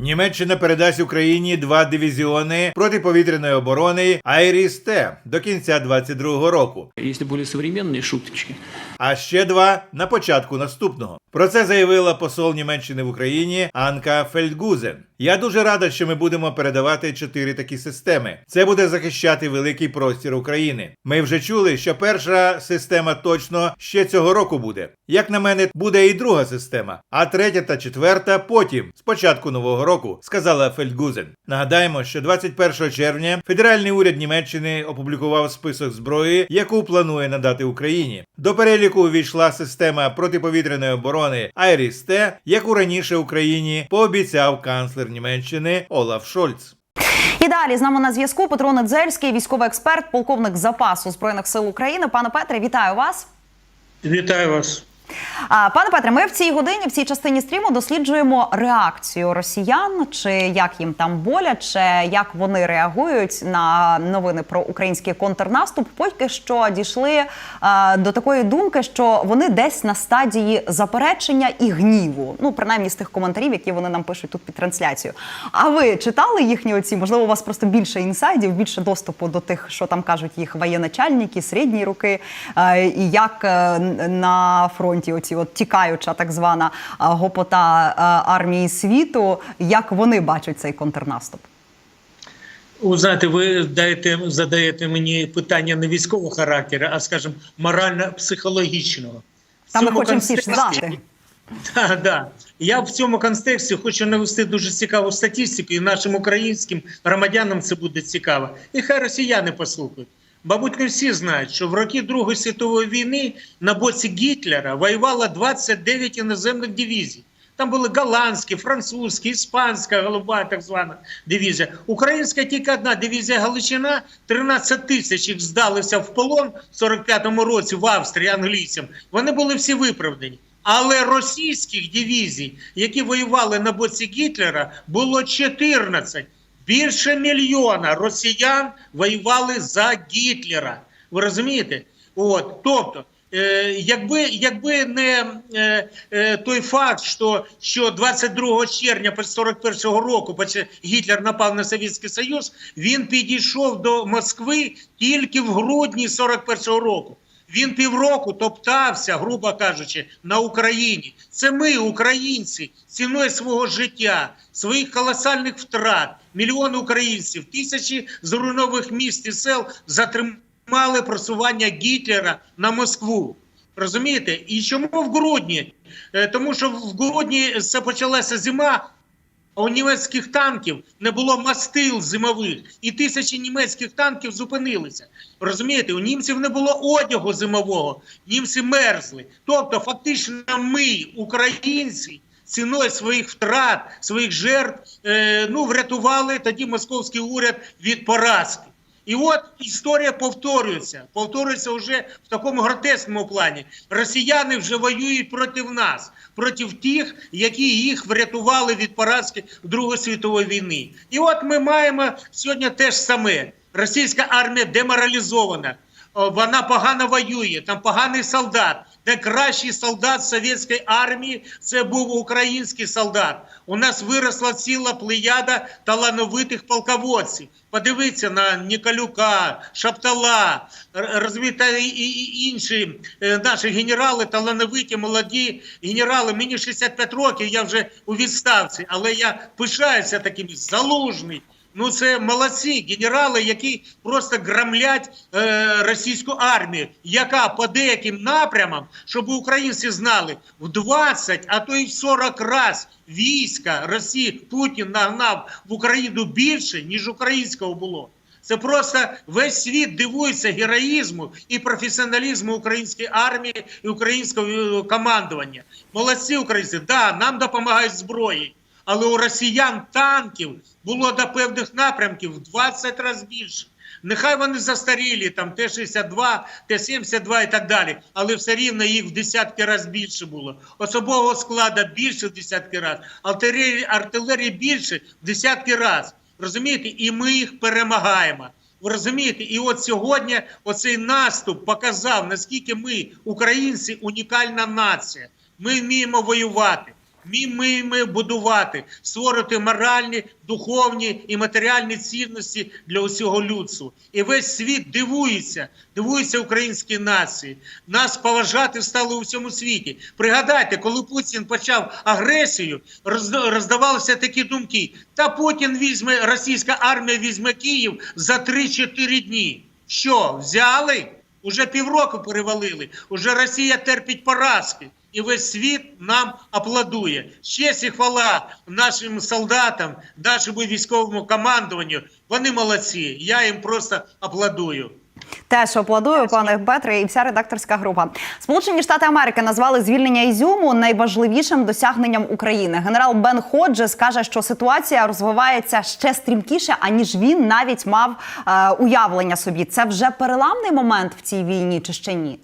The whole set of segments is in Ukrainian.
Німеччина передасть Україні два дивізіони протиповітряної оборони Айріс-Т до кінця 22-го року. Если более современные шуточки, а ще два на початку наступного. Про це заявила посол Німеччини в Україні Анка Фельдгузен. Я дуже рада, що ми будемо передавати чотири такі системи. Це буде захищати великий простір України. Ми вже чули, що перша система точно ще цього року буде. Як на мене, буде і друга система, а третя та четверта потім, з початку нового року, сказала Фельдгузен. Нагадаємо, що 21 червня федеральний уряд Німеччини опублікував список зброї, яку планує надати Україні. До переліку увійшла система протиповітряної оборони Айріс-Т, яку раніше Україні пообіцяв канцлер Німеччини Олаф Шольц. І далі з нами на зв'язку Петро Недзельський, військовий експерт, полковник запасу збройних сил України. Пане Петре, вітаю вас. Вітаю вас. А, Пане Петре, ми в цій годині, в цій частині стріму досліджуємо реакцію росіян, чи як їм там боляче, як вони реагують на новини про український контрнаступ. Поки що дійшли а, до такої думки, що вони десь на стадії заперечення і гніву. Ну, принаймні з тих коментарів, які вони нам пишуть тут під трансляцію. А ви читали їхні оці? Можливо, у вас просто більше інсайдів, більше доступу до тих, що там кажуть їх воєначальники, середньої руки, е, і як е, на фронті оці от тікаюча так звана гопота армії світу, як вони бачать цей контрнаступ? Ви знаєте, ви даєте, задаєте мені питання не військового характеру, а скажімо, морально-психологічного. В Та ми хочемо всі знати. Да, да. Я в цьому контексті хочу навести дуже цікаву статистику, і нашим українським громадянам це буде цікаво. І хай росіяни послухають. Мабуть, не всі знають, що в роки Другої світової війни на боці Гітлера воювало 29 іноземних дивізій. Там були голландські, французькі, іспанська, голуба, так звана дивізія. Українська тільки одна дивізія Галичина, 13 тисяч їх здалися в полон в 45-му році в Австрії англійцям. Вони були всі виправдані. Але російських дивізій, які воювали на боці Гітлера, було 14. Більше мільйона росіян воювали за Гітлера. Ви розумієте? От, тобто, е, якби, якби не е, е, той факт, що, що 22 червня 41 року Гітлер напав на Совєтський Союз, він підійшов до Москви тільки в грудні 41 року. Він півроку топтався, грубо кажучи, на Україні. Це ми, українці, ціною свого життя, своїх колосальних втрат, мільйони українців, тисячі зруйнованих міст і сел затримали просування Гітлера на Москву. Розумієте? І чому в грудні? Е, Тому що в грудні це почалася зима, а у німецьких танків не було мастил зимових, і тисячі німецьких танків зупинилися. Розумієте, у німців не було одягу зимового, німці мерзли. Тобто, фактично, ми, українці, ціною своїх втрат, своїх жертв, е, ну врятували тоді московський уряд від поразки. І от історія повторюється. Повторюється вже в такому гротесному плані. Росіяни вже воюють проти нас, проти тих, які їх врятували від поразки Другої світової війни. І от ми маємо сьогодні те ж саме. Російська армія деморалізована. Вона погано воює, там поганий солдат. Найкращий солдат совєтської армії це був український солдат. У нас виросла ціла плеяда талановитих полководців. Подивіться на Ніколюка, Шаптала, розумієте, і інші е, наші генерали, талановиті, молоді генерали. Мені 65 років, я вже у відставці, але я пишаюся таким залужний. Ну, це молодці генерали, які просто громлять е, російську армію, яка по деяким напрямам, щоб українці знали, в 20, а то й в 40 раз війська Росії Путін нагнав в Україну більше, ніж українського було. Це просто весь світ дивується героїзму і професіоналізму української армії і українського е, командування. Молодці українці, да, нам допомагають зброї. Але у росіян танків було до певних напрямків в 20 разів більше. Нехай вони застарілі, там Т-62, Т-72 і так далі, але все рівно їх в десятки разів більше було. Особового складу більше в десятки разів, артилерії, більше в десятки разів. Розумієте? І ми їх перемагаємо. Ви розумієте? І от сьогодні оцей наступ показав, наскільки ми, українці, унікальна нація. Ми вміємо воювати. Вміємо будувати, створити моральні, духовні і матеріальні цінності для усього людства. І весь світ дивується, дивується українській нації. Нас поважати стало у всьому світі. Пригадайте, коли Путін почав агресію, роздавалися такі думки: та Путін візьме, російська армія візьме Київ за 3-4 дні. Що, взяли? Уже півроку перевалили. Уже Росія терпить поразки. І весь світ нам аплодує. Честь і хвала нашим солдатам, нашому військовому командуванню. Вони молодці. Я їм просто аплодую. Теж аплодую, пане Петре, і вся редакторська група. Сполучені Штати Америки назвали звільнення Ізюму найважливішим досягненням України. Генерал Бен Ходжес каже, що ситуація розвивається ще стрімкіше, аніж він навіть мав е, уявлення собі. Це вже переламний момент в цій війні, чи ще ні?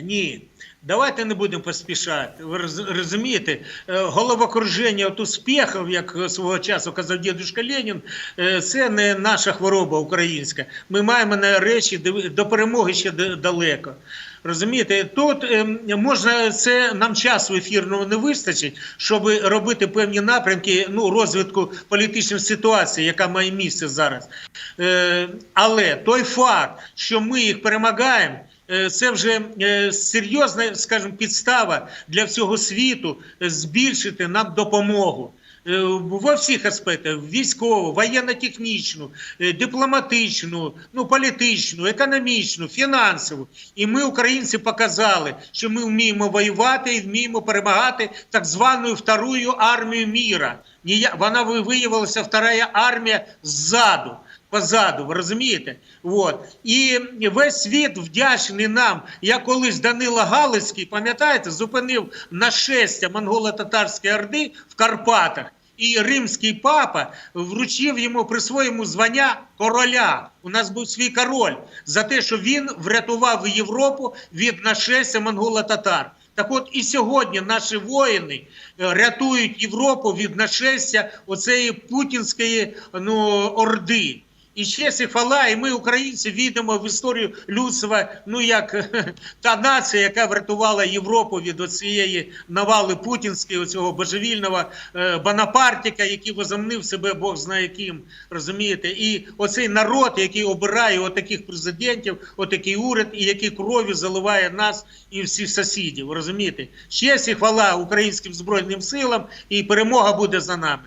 Ні. Давайте не будемо поспішати. Ви роз- розумієте, Е, головокруження от успіхів, як свого часу казав дідусь Ленін, е, це не наша хвороба українська. Ми маємо на речі до перемоги ще далеко. Розумієте, тут е, можна це нам часу ефірного не вистачить, щоб робити певні напрямки ну, розвитку політичної ситуації, яка має місце зараз. Е, але той факт, що ми їх перемагаємо. Е, Це вже е, серйозна, скажімо, підстава для всього світу е, збільшити нам допомогу. Во всіх аспектах: військову, воєнно-технічну, дипломатичну, ну політичну, економічну, фінансову. І ми, українці, показали, що ми вміємо воювати і вміємо перемагати так званою вторую армію міра. Вона ви- виявилася вторая армія ззаду позаду, ви розумієте? От. І весь світ вдячний нам. Я колись Данила Галицький, пам'ятаєте, зупинив нашестя монголо-татарської орди в Карпатах. І римський папа вручив йому присвоїмо звання короля. У нас був свій король за те, що він врятував Європу від нашестя монголо-татар. Так от і сьогодні наші воїни е, рятують Європу від нашестя оцеї путінської ну, орди. І і хвала, і ми, українці, війдемо в історію людства, ну як та нація, яка врятувала Європу від цієї навали путінської, оцього божевільного е, Бонапартіка, який возомнив себе Бог знає ким, розумієте? І оцей народ, який обирає отаких президентів, отакий уряд, і який кров'ю заливає нас і всіх сусідів, розумієте? Честь і хвала українським збройним силам, і перемога буде за нами.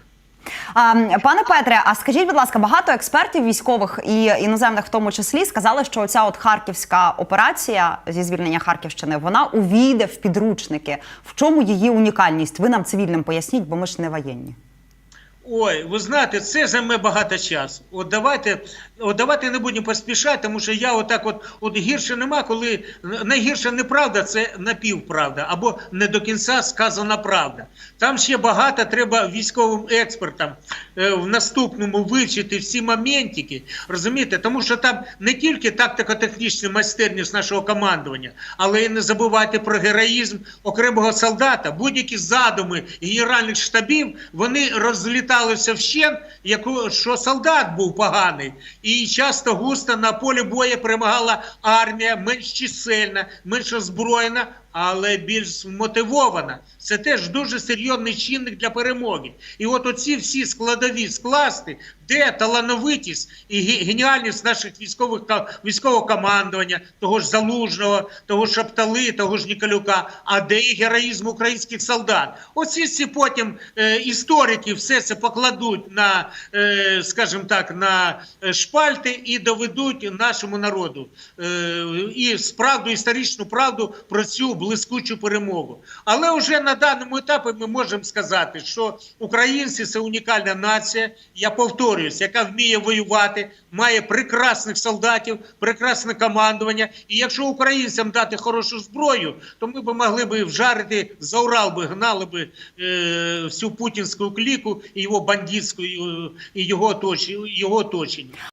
Пане Петре, а скажіть, будь ласка, багато експертів військових і іноземних в тому числі сказали, що ця от харківська операція зі звільнення Харківщини вона увійде в підручники. В чому її унікальність? Ви нам цивільним поясніть, бо ми ж не воєнні. Ой, ви знаєте, це займе багато часу. От давайте, от давайте не будемо поспішати, тому що я отак, от, от гірше нема, коли найгірша неправда це напівправда або не до кінця сказана правда. Там ще багато треба військовим експертам е, в наступному вивчити всі моментики, розумієте, тому що там не тільки тактико-технічна майстерність нашого командування, але й не забувайте про героїзм окремого солдата. Будь-які задуми генеральних штабів вони розліталися вщент, яку що солдат був поганий, і часто густо на полі бою перемагала армія менш чисельна, менш озброєна, але більш мотивована. Це теж дуже серйозний чинник для перемоги. І от оці всі складові скласти, де талановитість і геніальність наших військових військового командування, того ж Залужного, того ж Шаптали, того ж Ніколюка, а де і героїзм українських солдат. Оці всі потім е, історики все це покладуть на, е, скажімо так, на е, шпальти і доведуть нашому народу е, і справду, історичну правду про цю блискучу перемогу. Але вже на даному етапі ми можемо сказати, що українці це унікальна нація. Я повторююсь, яка вміє воювати, має прекрасних солдатів, прекрасне командування. І якщо українцям дати хорошу зброю, то ми б могли б вжарити за Урал би гнали би е, всю путінську кліку і його бандитську і, оточення. Його оточення.